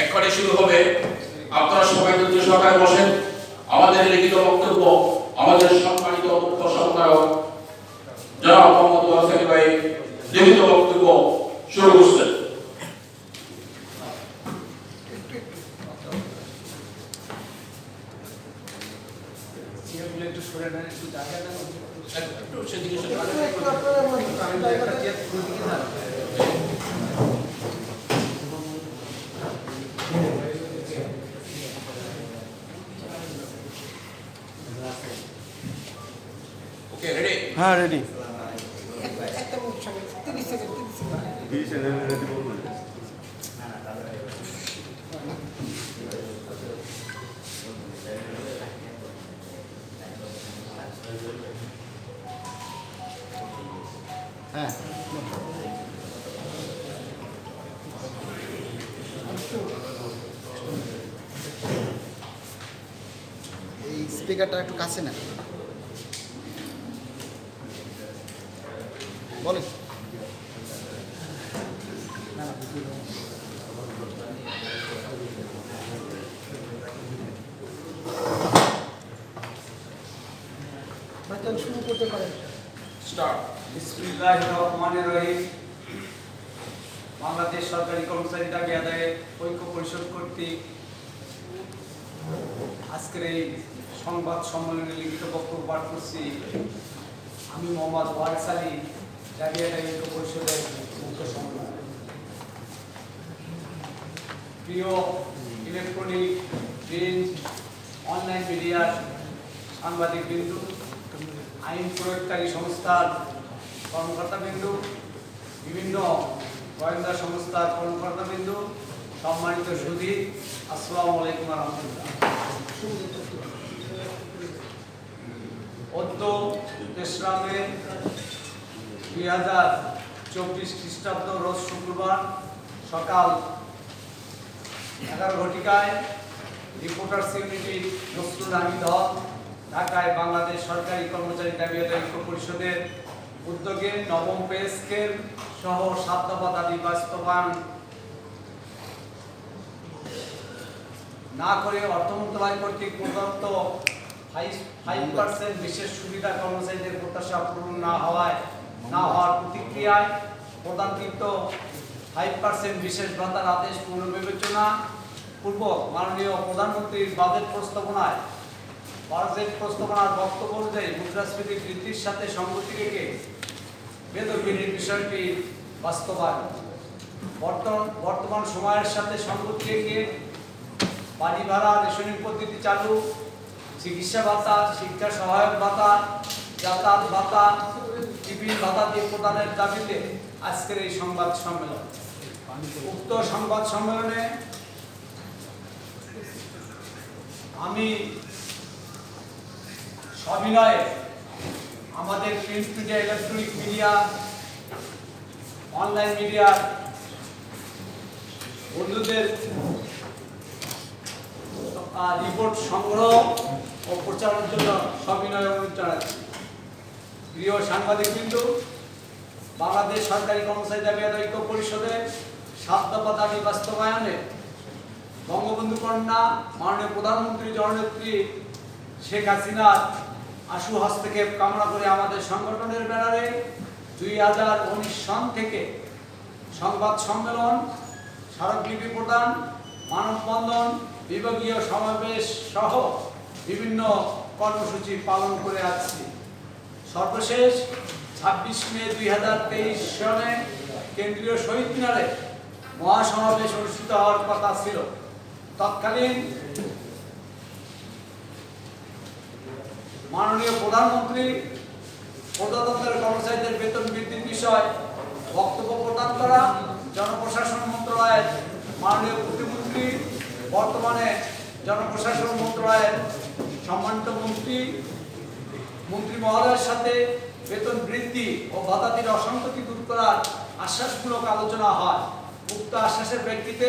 এক্ষণে শুরু হবে। আপনারা সবাই ধৈর্য সহকারে বসেন। আমাদের লিখিত বক্তব্য আমাদের সম্মানিত মুখ্য সহকারক জনাব মোহাম্মদ ওয়াসিম ভাই লিখিত বক্তব্য শুরু করছেন। একটু সেদিকে হ্যাঁ রেডি হ্যাঁ। এই স্পিকারটা একটু কাছে না ভাইজান শুরু বাংলাদেশ সরকারি কর্মচারী দাবি আদায়ে ঐক্য পরিষদ কর্তৃক আজকের এই সংবাদ সম্মেলনে লিখিত বক্তব্য পাঠ করছি আমি মোহাম্মদ ওয়ারিস আলী দাবি আদায় ঐক্য পরিষদের মুখ্য সম্মেলন প্রিয় ইলেকট্রনিক প্রিন্ট অনলাইন মিডিয়ার সাংবাদিক বিন্দু, আইন প্রয়োগকারী সংস্থার কর্মকর্তা বিন্দু, বিভিন্ন গোয়েন্দা সংস্থার কর্মকর্তা বিন্দু, সম্মানিত সুধী, আসসালামু আলাইকুম রহমতুল্লাহ। দুই হাজার চব্বিশ খ্রিস্টাব্দ রোজ শুক্রবার সকাল এগারো ঘটিকায় রিপোর্টার্স ইউনিটি নসরুল হামিদ হক, ঢাকায় বাংলাদেশ সরকারি কর্মচারী দাবি আদায় পরিষদের উদ্যোগে নবম পে স্কেল সহ সাত দফা দাবি বাস্তবায়ন। না করে অর্থ মন্ত্রণালয় কর্তৃক প্রদত্ত ফাইভ পার্সেন্ট বিশেষ সুবিধা কর্মচারীদের প্রত্যাশা পূরণ না হওয়ায়, না হওয়ার প্রতিক্রিয়ায় প্রদানকৃত ফাইভ পার্সেন্ট বিশেষ ভাতার আদেশ পুনর্বিবেচনা পূর্বক মাননীয় প্রধানমন্ত্রীর বাজেট প্রস্তাবনায় বাজেট প্রস্তাবনার বক্তব্য অনুযায়ী মুদ্রাস্ফীতি বৃদ্ধির সাথে সংগতি রেখে বেতন বৃদ্ধির বিষয়টি বাস্তবায়ন। বর্তমান বর্তমান সময়ের সাথে সংগতি রেখে বাড়ি ভাড়া রেশনিং পদ্ধতি চালু, চিকিৎসা ভাতা, শিক্ষা সহায়ক ভাতা, যাতায়াত ভাতা, টিফিন ভাতা দিয়ে প্রদানের দাবিতে আজকের এই সংবাদ সম্মেলন। উক্ত সংবাদ সম্মেলনে আমি সবিনয়ে আমাদের print media electronic media, online মিডিয়ার বন্ধুদের রিপোর্ট সংগ্রহ ও প্রচারের জন্য সবিনয় অনুরোধ জানাচ্ছি। প্রিয় সাংবাদিক বিন্দু বাংলাদেশ সরকারি কর্মচারী দাবি আদায় ঐক্য পরিষদের সাত দফা দাবি বাস্তবায়নে বঙ্গবন্ধু কন্যা মাননীয় প্রধানমন্ত্রী জননেত্রী শেখ হাসিনার আশু হস্তক্ষেপ কামনা করে আমাদের সংগঠনের ব্যানারে দুই হাজার উনিশ সন থেকে সংবাদ সম্মেলন, স্মারকলিপি প্রদান, মানববন্ধন, বিভাগীয় সমাবেশ সহ বিভিন্ন কর্মসূচি পালন করে আসছি। সর্বশেষ ছাব্বিশ মে দুই হাজার তেইশ সনে কেন্দ্রীয় শহীদ মিনারে মহাসমাবেশ অনুষ্ঠিত হওয়ার কথা ছিল। তৎকালীন মাননীয় প্রধানমন্ত্রী, প্রজাতন্ত্রের কর্মচারীদের বেতন বৃদ্ধির বিষয় বক্তব্য প্রদান করা, জনপ্রশাসন মন্ত্রণালয়ের মাননীয় প্রতিমন্ত্রী, বর্তমানে জনপ্রশাসন মন্ত্রণালয়ের সম্মানিত মন্ত্রী মন্ত্রী মহোদয়ের সাথে বেতন বৃদ্ধি ও ভাতাদির অসঙ্গতি দূর করার আশ্বাসমূলক আলোচনা হয়। উক্ত আশ্বাসের প্রেক্ষিতে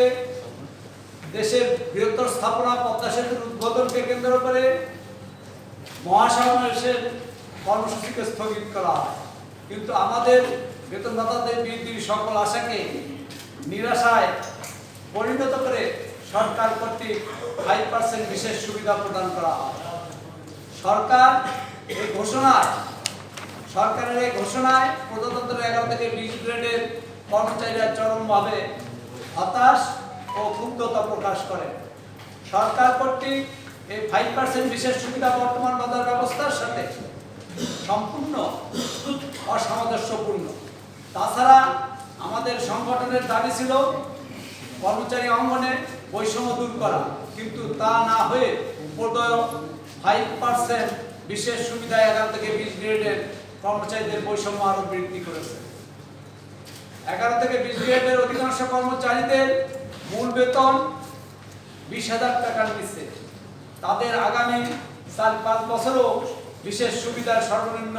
দেশের বৃহত্তর স্থাপনা পদ্মা সেতুর উদ্বোধনকে কেন্দ্র করে মহাসমাবেশের কর্মসূচিকে স্থগিত করা হয়। কিন্তু আমাদের বেতনদাতাদের বৃদ্ধির সকল আশাকে নিরাশায় পরিণত করে সরকার কর্তৃক ফাইভ পার্সেন্ট বিশেষ সুবিধা প্রদান করা হয়। সরকার এই ঘোষণায় সরকারের এই ঘোষণায় প্রজাতন্ত্র এগারো থেকে বিশ গ্রেডের কর্মচারীরা চরমভাবে হতাশ ও ক্ষুব্ধতা প্রকাশ করে। সরকার কর্তৃক এই ফাইভ পার্সেন্ট বিশেষ সুবিধা বর্তমান বাজার ব্যবস্থার সাথে সম্পূর্ণ অসামঞ্জস্যপূর্ণ। তাছাড়া আমাদের সংগঠনের দাবি ছিল কর্মচারী অঙ্গনে বৈষম্য দূর করা, কিন্তু তা না হয়ে উপদয় ফাইভ পার্সেন্ট বিশেষ সুবিধা এগারো থেকে বিশ গ্রেডের কর্মচারীদের বৈষম্য আরও বৃদ্ধি করেছে। এগারো থেকে বিশ গ্রেডের অধিকাংশ কর্মচারীদের মূল বেতন বিশ হাজার টাকার নিচে। তাদের আগামী চার পাঁচ বছরও বিশেষ সুবিধার সর্বনিম্ন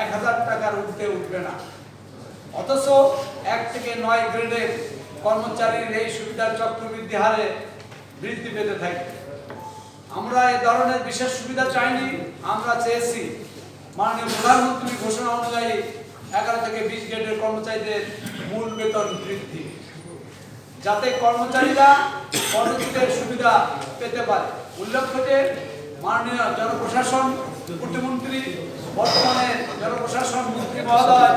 এক হাজার টাকার উঠতে উঠবে না। অথচ এক থেকে নয় গ্রেডের কর্মচারীর এই সুবিধার চক্রবৃদ্ধি হারে বৃদ্ধি পেতে থাকে। আমরা এ ধরনের বিশেষ সুবিধা চাইনি, আমরা চেয়েছি মাননীয় প্রধানমন্ত্রীর ঘোষণা অনুযায়ী এগারো থেকে বিশ গ্রেডের কর্মচারীদের মূল বেতন বৃদ্ধি। যাতে কর্মচারীরা কর্মচারীদের সুবিধা পেতে পারে। উল্লেখ্য যে, মাননীয় জনপ্রশাসন প্রতিমন্ত্রী বর্তমানে জনপ্রশাসন মন্ত্রী মহোদয়,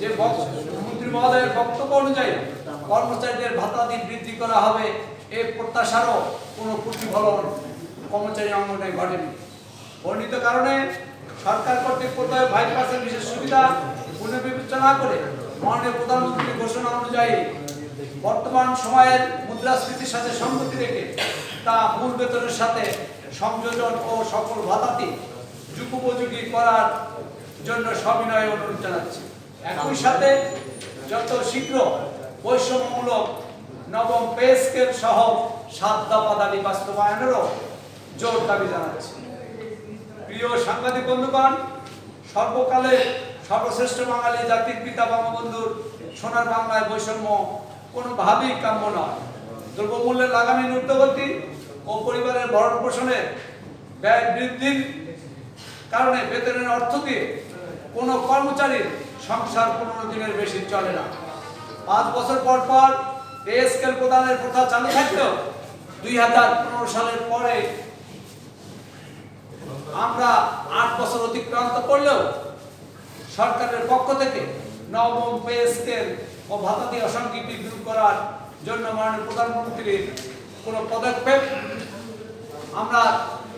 যে মন্ত্রী মহোদয়ের বক্তব্য অনুযায়ী কর্মচারীদের ভাতাদি বৃদ্ধি করা হবে এই প্রত্যাশারও কোনো প্রতিফলন কর্মচারী অঙ্গনে ঘটেনি। বর্ণিত কারণে সরকার কর্তৃক ফাইভ পার্সেন্ট বিশেষ সুবিধা পুনর্বিবেচনা করে মাননীয় প্রধানমন্ত্রীর ঘোষণা অনুযায়ী বর্তমান সময়ের মুদ্রাস্ফীতির সাথে সঙ্গতি রেখে তা মূল বেতনের সাথে সংযোজন ও সকল ভাতাতি যুগোপযোগী করার জন্য সবিনয় অনুরোধ জানাচ্ছি। একই সাথে যত শীঘ্র বৈষম্যমূলক নবম পে স্কেল সহ সাত দফা দাবি বাস্তবায়নেরও জোর দাবি জানাচ্ছি। প্রিয় সাংবাদিক বন্ধুগণ, সর্বকালে সর্বশ্রেষ্ঠ বাঙালি জাতির পিতা বঙ্গবন্ধুর সোনার বাংলায় বৈষম্য কোনোভাবেই কাম্য নয়। দ্রব্যমূল্যের লাগামী ঊর্ধ্বগতি ও পরিবারের ভরণ পোষণে ব্যয় বৃদ্ধির কারণে বেতনের অর্থ দিয়ে কোনো কর্মচারীর সংসার পনেরো দিনের বেশি চলে না। পাঁচ বছর পর পর পে স্কেল প্রদানের প্রথা চালু থাকলেও দুই হাজার পনেরো সালের পরে আমরা আট বছর অতিক্রান্ত করলেও সরকারের পক্ষ থেকে নবম পে স্কেল ও ভাতাদি অসংখ্যটি দূর করার জন্য মাননীয় প্রধানমন্ত্রীর কোনো পদক্ষেপ আমরা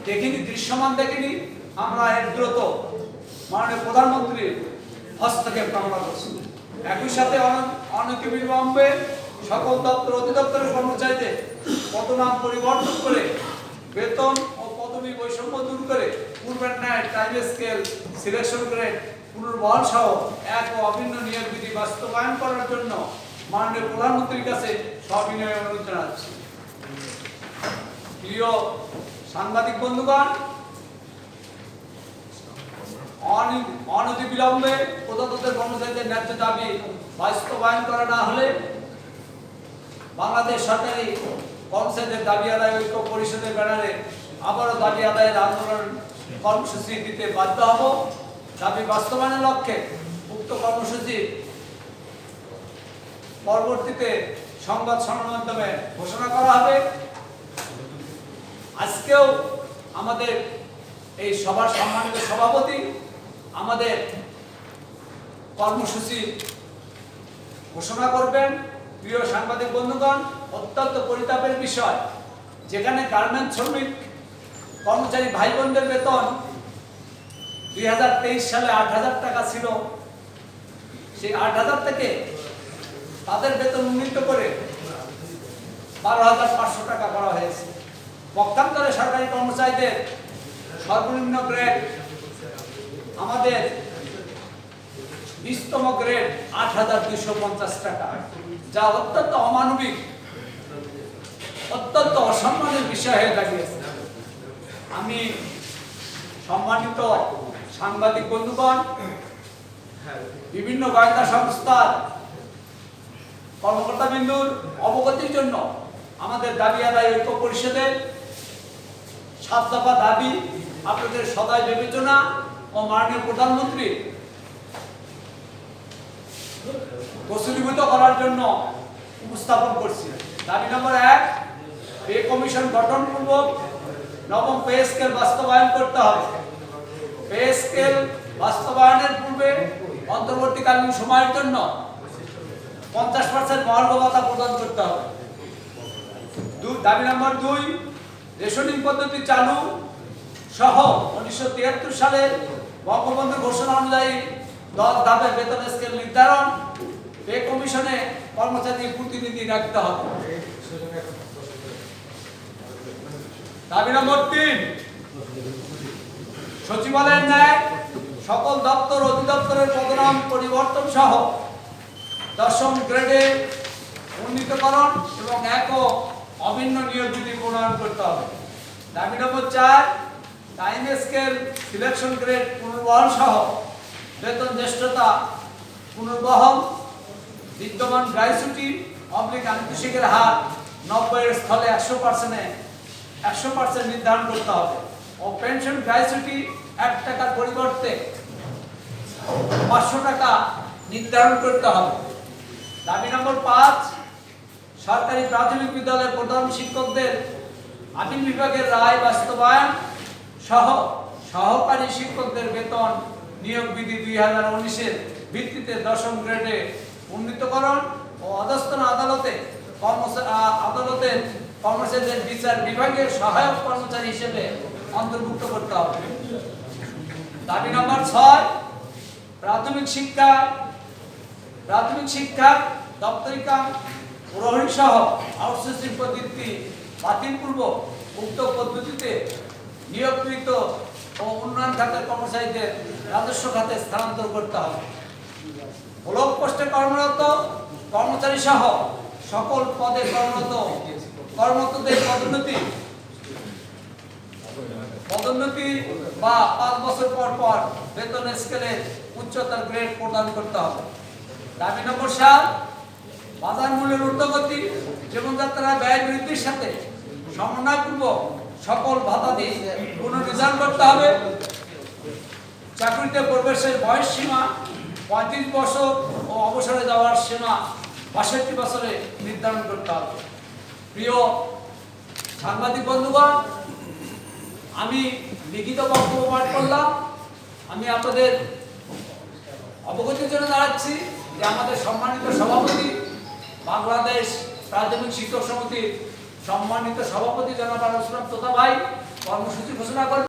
দেখিনি, দৃশ্যমান দেখিনি। আমরা এর দ্রুত মাননীয় প্রধানমন্ত্রীর হস্তক্ষেপ কামনা করছি। একই সাথে অন- অনতিবিলম্বে সকল দপ্তর অধিদপ্তরের কর্মচারীদের পদনাম পরিবর্তন করে বেতন পদবি বৈষম্য দূর করে পূর্বের ন্যায় টাইম স্কেল সিলেকশন গ্রেড পুনর্বহাল সহ এক ও অভিন্ন নিয়োগ বিধি বাস্তবায়ন করার জন্য মাননীয় প্রধানমন্ত্রীর কাছে সবিনয় অনুরোধ জানাচ্ছি। প্রিয় সাংবাদিক বন্ধুগণ, অনি- অনতিবিলম্বে প্রজাতন্ত্রের কর্মচারীদের ন্যায্য দাবি বাস্তবায়ন করা না হলে বাংলাদেশ সরকারি কর্মচারীদের দাবি আদায় ঐক্য পরিষদের ব্যানারে আবারও দাবি আদায়ের আন্দোলন কর্মসূচি দিতে বাধ্য হব। দাবি বাস্তবায়নের লক্ষ্যে উক্ত কর্মসূচি পরবর্তীতে সংবাদ মাধ্যমে ঘোষণা করা হবে। আজকেও আমাদের এই সভার সম্মানিত সভাপতি, আমাদের কর্মসূচি ঘোষণা করবেন। প্রিয় সাংবাদিক বন্ধুগণ, অত্যন্ত পরিতাপের বিষয়, যেখানে গার্মেন্টস শ্রমিক কর্মচারী ভাই বোনদের বেতন দুই হাজার তেইশ সালে আট হাজার টাকা ছিল। সেই আট হাজার থেকে তাদের বেতন উন্নীত করে বারো হাজার পাঁচশো টাকা করা হয়েছে। পক্ষান্তরে সরকারি কর্মচারীদের সর্বনিম্ন গ্রেড আমাদের বিশতম গ্রেড আট হাজার দুইশো পঞ্চাশ টাকা, যা অত্যন্ত অমানবিক, অত্যন্ত অসম্মানের বিষয় হয়ে দাঁড়িয়েছে। আমি সম্মানিত সাংবাদিক বন্ধুগণ বিভিন্ন গোয়েন্দা সংস্থার কর্মকর্তা বিন্দুর অবগতির জন্য আমাদের দাবি আদায় ঐক্য পরিষদের সাত দফা দাবি আপনাদের সদায় বিবেচনা ও মাননীয় প্রধানমন্ত্রী গোসলীভূত করার জন্য উপস্থাপন করছি। দাবি নম্বর এক পে কমিশন গঠনপূর্বক নবম পে স্কেল বাস্তবায়ন করতে হবে। পে স্কেল বাস্তবায়নের পূর্বে অন্তর্বর্তীকালীন সময়ের জন্য পঞ্চাশ পার্সেন্ট মহার্ঘ প্রদান করতে হবে। দাবি নম্বর দুই, রেশনিং পদ্ধতি চালু সহ উনিশশো তিয়াত্তর সালে বঙ্গবন্ধু ঘোষণা অনুযায়ী দশ ধাপে বেতন স্কেল নির্ধারণ, পে কমিশনে কর্মচারী প্রতিনিধি রাখতে হবে। দাবি নম্বর তিন। সচিবালয়ের ন্যায় সকল দপ্তর অধিদপ্তরের পদনাম পরিবর্তন সহ দশম গ্রেডে উন্নীতকরণ এবং এক অভিন্ন নিয়োগ বিধি প্রণয়ন করতে হবে। দাবি নম্বর চার টাইম স্কেল সিলেকশন গ্রেড পুনর্বহন সহ বেতন জ্যেষ্ঠতা পুনর্বহন, বিদ্যমান গ্রাইসুটি অবলিক আন্তর্জাতিকের হার নব্বইয়ের স্থলে একশো পার্সেন্টে একশো পার্সেন্ট নির্ধারণ করতে হবে। ও পেনশন গ্রাইসুটি এক টাকার পরিবর্তে পাঁচশো টাকা নির্ধারণ করতে হবে। দাবি নম্বর পাঁচ, সরকারি প্রাথমিক বিদ্যালয়ের প্রধান শিক্ষকদের আপিল বিভাগের রায় বাস্তবায়ন সহ সহকারী শিক্ষকদের বেতন নিয়োগ বিধি দুই হাজার উনিশের ভিত্তিতে দশম গ্রেডে উন্নীতকরণ ও অধস্তন আদালতে কর্মচারী আদালতের কর্মচারীদের বিচার বিভাগের সহায়ক কর্মচারী হিসেবে অন্তর্ভুক্ত করতে হবে। দাবি নম্বর ছয়, প্রাথমিক শিক্ষা প্রাথমিক শিক্ষা দপ্তরিকা প্রহরী সহ আউটসোর্সিং পদ্ধতি বাতিলপূর্বক উক্ত পদ্ধতিতে নিয়োগকৃত ও উন্নয়ন খাতের কর্মচারীদের রাজস্ব খাতে স্থানান্তর করতে হবে। ব্লক পোস্টে কর্মরত কর্মচারী সহ সকল পদে কর্মরত কর্মরতদের পদোন্নতি পদোন্নতি বা পাঁচ বছর পর পর বেতন স্কেলের উচ্চতার গ্রেড প্রদান করতে হবে। দাবি নম্বর সাত, বাজার মূল্যের ঊর্ধ্বগতি জীবনযাত্রা ব্যয় বৃদ্ধির সাথে সমন্বয়পূর্বক সকল ভাতাদি পুনর্নির্ধারণ করতে হবে। চাকরিতে প্রবেশের বয়স সীমা, পঁয়ত্রিশ বছর ও অবসরে যাওয়ার সীমা বাষট্টি বছরে নির্ধারণ করতে হবে। প্রিয় সাংবাদিক বন্ধুগণ, আমি লিখিত বক্তব্য পাঠ করলাম। আমি আপনাদের অবগতির জন্য দাঁড়াচ্ছি যে আমাদের সম্মানিত সভাপতি, বাংলাদেশ প্রাথমিক শিক্ষক সমিতির সম্মানিত সভাপতি জনাব আলোচনা তোতা ভাই কর্মসূচি ঘোষণা করেন।